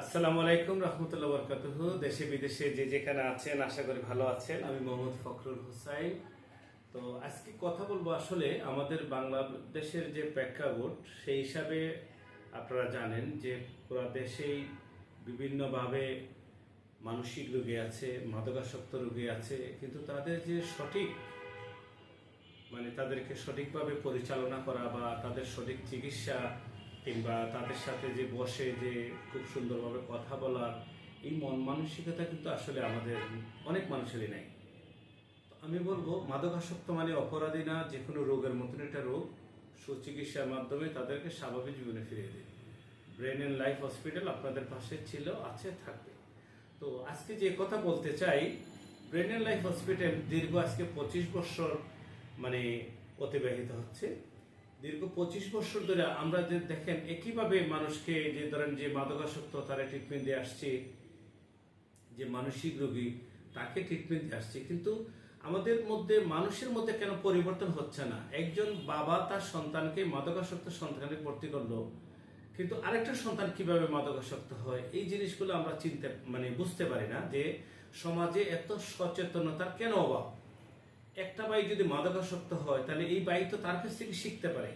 আসসালামু আলাইকুম, রহমতুল্লাহ বরকাতুহ। দেশে, বিদেশে যে যেখানে আছেন, আশা করি ভালো আছেন। আমি মোহাম্মদ ফখরুল হুসাইন। তো আজকে কথা বলব আসলে আমাদের বাংলাদেশের যে প্রেক্ষাপট, সেই হিসাবে আপনারা জানেন যে পুরো দেশেই বিভিন্নভাবে মানসিক রোগী আছে, মাদকাসক্ত রোগী আছে, কিন্তু তাদের যে সঠিক মানে তাদেরকে সঠিকভাবে পরিচালনা করা বা তাদের সঠিক চিকিৎসা কিংবা তাদের সাথে যে বসে যে খুব সুন্দরভাবে কথা বলার, এই মন মানসিকতা কিন্তু আসলে আমাদের অনেক মানুষেরই নেই। আমি বলব মাদকাসক্ত মানে অপরাধী না, যে কোনো রোগের মতন একটা রোগ সুচিকিৎসার মাধ্যমে তাদেরকে স্বাভাবিক জীবনে ফিরিয়ে দিন। ব্রেন অ্যান্ড লাইফ হসপিটাল আপনাদের পাশে ছিল, আছে, থাকবে। তো আজকে যে কথা বলতে চাই ব্রেন অ্যান্ড লাইফ হসপিটাল দীর্ঘ আজকে পঁচিশ বছর মানে অতিবাহিত হচ্ছে। দীর্ঘ পঁচিশ বছর ধরে আমরা যে দেখেন একইভাবে মানুষকে যে ধরেন যে মাদকাসক্ত তারা ট্রিটমেন্ট দিয়ে আসছে, যে মানসিক রোগী, তাকে ট্রিটমেন্ট দিয়ে আসছে। কিন্তু আমাদের মধ্যে, মানুষের মধ্যে কেন পরিবর্তন হচ্ছে না? একজন বাবা তার সন্তানকে মাদকাসক্ত সন্তানকে ভর্তি করল, কিন্তু আরেকটা সন্তান কীভাবে মাদকাসক্ত হয়? এই জিনিসগুলো আমরা চিনতে মানে বুঝতে পারি না যে সমাজে এত সচেতনতার কেন অভাব? একটা বাইক যদি মাদকাসক্ত হয়, তাহলে এই বাইক তো তার কাছ থেকে শিখতে পারে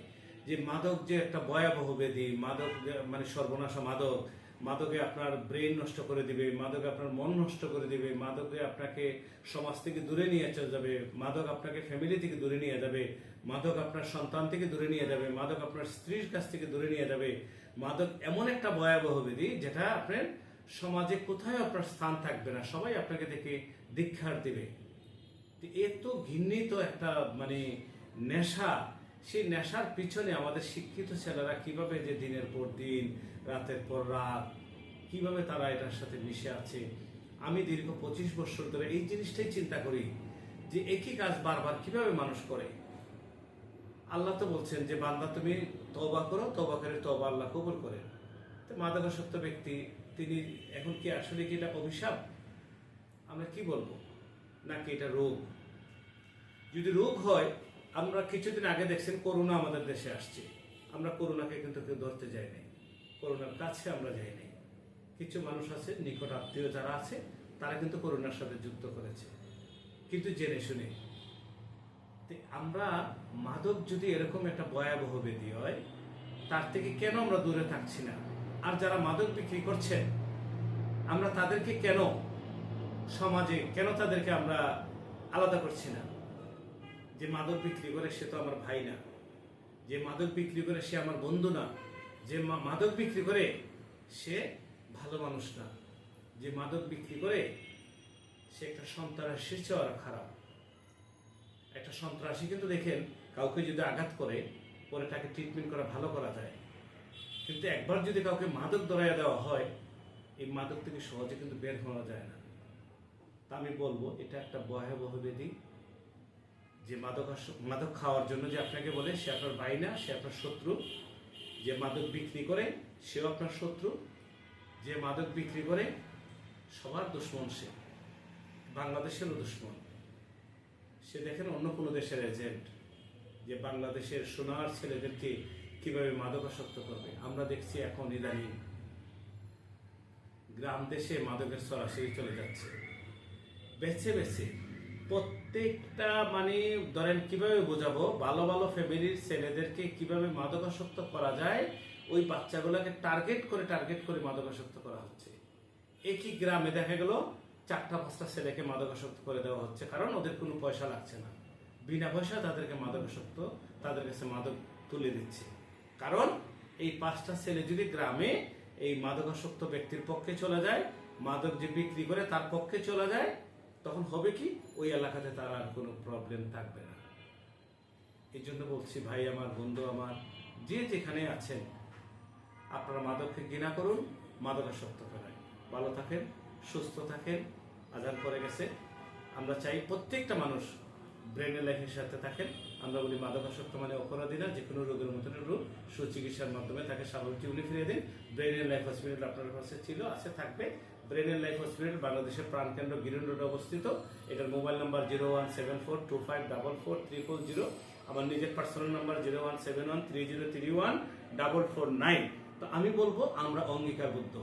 যে মাদক যে একটা ভয়াবহ ব্যাধি, মাদক মানে সর্বনাশা মাদক, মাদকে আপনার ব্রেন নষ্ট করে দিবে, মাদকে আপনার মন নষ্ট করে দিবে, মাদকে আপনাকে সমাজ থেকে দূরে নিয়ে চলে যাবে, মাদক আপনাকে ফ্যামিলি থেকে দূরে নিয়ে যাবে, মাদক আপনার সন্তান থেকে দূরে নিয়ে যাবে, মাদক আপনার স্ত্রীর কাছ থেকে দূরে নিয়ে যাবে। মাদক এমন একটা ভয়াবহ ব্যাধি যেটা আপনার সমাজে কোথায় আপনার স্থান থাকবে না, সবাই আপনাকে দেখে দীক্ষার দিবে। তো এ তো ঘৃণিত একটা মানে নেশা। সেই নেশার পিছনে আমাদের শিক্ষিত ছেলেরা কীভাবে যে দিনের পর দিন, রাতের পর রাত, কীভাবে তারা এটার সাথে মিশে আছে? আমি দীর্ঘ পঁচিশ বছর ধরে এই জিনিসটাই চিন্তা করি যে একই কাজ বারবার কীভাবে মানুষ করে? আল্লাহ তো বলছেন যে, বান্দা তুমি তবা করো তবা করে তবা আল্লাহ কবুল করে। তো মাদকাসক্ত ব্যক্তি, তিনি এখন কি আসলে কি এটা অভিশাপ? আমরা কি বলব? নাকি এটা রোগ? যদি রোগ হয়, আমরা কিছুদিন আগে দেখছেন করোনা আমাদের দেশে আসছে। আমরা করোনাকে কিন্তু কেউ ধরতে যাই নাই। করোনার কাছে আমরা যাই নাই। কিছু মানুষ আছে, নিকট আত্মীয় যারা আছে, তারা কিন্তু করোনার সাথে যুক্ত করেছে। কিন্তু জেনে শুনে। আমরা মাদক যদি এরকম একটা ভয়াবহ ব্যাধি হয়, তার থেকে কেন আমরা দূরে থাকছি না? আর যারা মাদক বিক্রি করছে আমরা তাদেরকে কেন সমাজে, কেন তাদেরকে আমরা আলাদা করছি না? যে মাদক বিক্রি করে সে তো আমার ভাই না। যে মাদক বিক্রি করে সে আমার বন্ধু না। যে মাদক বিক্রি করে সে ভালো মানুষ না। যে মাদক বিক্রি করে সে একটা সন্ত্রাসীর চেয়ে আরও খারাপ। একটা সন্ত্রাসী কিন্তু দেখেন, কাউকে যদি আঘাত করে, পরে তাকে ট্রিটমেন্ট করা ভালো করা যায়। কিন্তু একবার যদি কাউকে মাদক ধরাইয়া দেওয়া হয়, এই মাদক থেকে সহজে কিন্তু বের হওয়া যায় না। তা আমি বলব, এটা একটা ভয়াবহ ব্যাধি যে মাদক মাদক খাওয়ার জন্য যে আপনাকে বলে, সে আপনার ভাই না সে আপনার শত্রু। যে মাদক বিক্রি করে, সেও আপনার শত্রু। যে মাদক বিক্রি করে, সবার দুশ্মন সে। বাংলাদেশেরও দুশ্মন। সে দেখেন অন্য কোনো দেশের এজেন্ট যে বাংলাদেশের সোনার ছেলেদেরকে কীভাবে মাদকাসক্ত করবে। আমরা দেখছি এখন ইদানিং গ্রাম দেশে মাদকের সরাসরি চলে যাচ্ছে। বেছে বেছে প্রত্যেকটা মানে ধরেন কীভাবে বোঝাবো? ভালো ভালো ফ্যামিলির ছেলেদেরকে কীভাবে মাদকাসক্ত করা যায়? ওই বাচ্চাগুলোকে টার্গেট করে টার্গেট করে মাদকাসক্ত করা হচ্ছে। একই গ্রামে দেখা গেল, চারটা পাঁচটা ছেলেকে মাদকাসক্ত করে দেওয়া হচ্ছে, কারণ ওদের কোনো পয়সা লাগছে না। বিনা পয়সা তাদেরকে মাদকাসক্ত, তাদের কাছে মাদক তুলে দিচ্ছে। কারণ এই পাঁচটা ছেলে যদি গ্রামে এই মাদকাসক্ত ব্যক্তির পক্ষে চলে যায়, মাদক যে বিক্রি করে তার পক্ষে চলে যায় তখন হবে কি? ওই এলাকাতে তার আর কোনো প্রবলেম থাকবে না। এই জন্য বলছি, ভাই, আমার বন্ধু, আমার যে যেখানে আছেন, আপনারা মাদককে ঘৃণা করুন মাদকাসক্ত করেন। ভালো থাকেন, সুস্থ থাকেন, আজান করে গেছে। আমরা চাই প্রত্যেকটা মানুষ ব্রেনের লাইফের সাথে থাকেন। আমরা বলি মাদকাসক্ত মানে অপরাধী না যে কোনো রোগের মতন রোগ। সুচিকিৎসার মাধ্যমে তাকে স্বাভাবিক জীবনে ফিরিয়ে দিন। ব্রেনের লাইফ হসপিটাল আপনার কাছে ছিল, আছে, থাকবে। ব্রেনের লাইফ হসপিটাল বাংলাদেশের প্রাণকেন্দ্র গিরন রোডে অবস্থিত। এটার mobile number zero one seven four two five double four three four zero আমার নিজের personal number zero one seven one three zero three one double four nine তো আমি বলব, আমরা অঙ্গীকারবদ্ধ।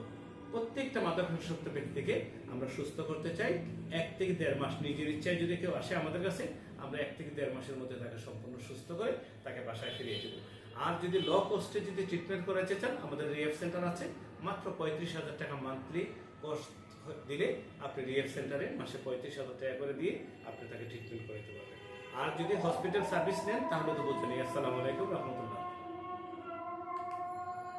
প্রত্যেকটা মাদকাসক্ত ব্যক্তিকে আমরা সুস্থ করতে চাই। এক থেকে দেড় মাস নিজের ইচ্ছায় যদি কেউ আসে আমাদের কাছে, আমরা এক থেকে দেড় মাসের মধ্যে তাকে সম্পূর্ণ সুস্থ করে তাকে বাসায় ফিরিয়ে দেবো। আর যদি ল কস্টে যদি ট্রিটমেন্ট করাতে চান, আমাদের রিএফ সেন্টার আছে। মাত্র পঁয়ত্রিশ হাজার টাকা মান্থলি দিলে আপনি রিয়েল সেন্টারে মাসে পঁয়ত্রিশ হাজার টাকা করে দিয়ে আপনি তাকে ট্রিটমেন্ট করে দিতে পারবেন। আর যদি হসপিটাল সার্ভিস নেন, তাহলে তো বলছেন আসসালামু আলাইকুম, রহমতুল্লাহ।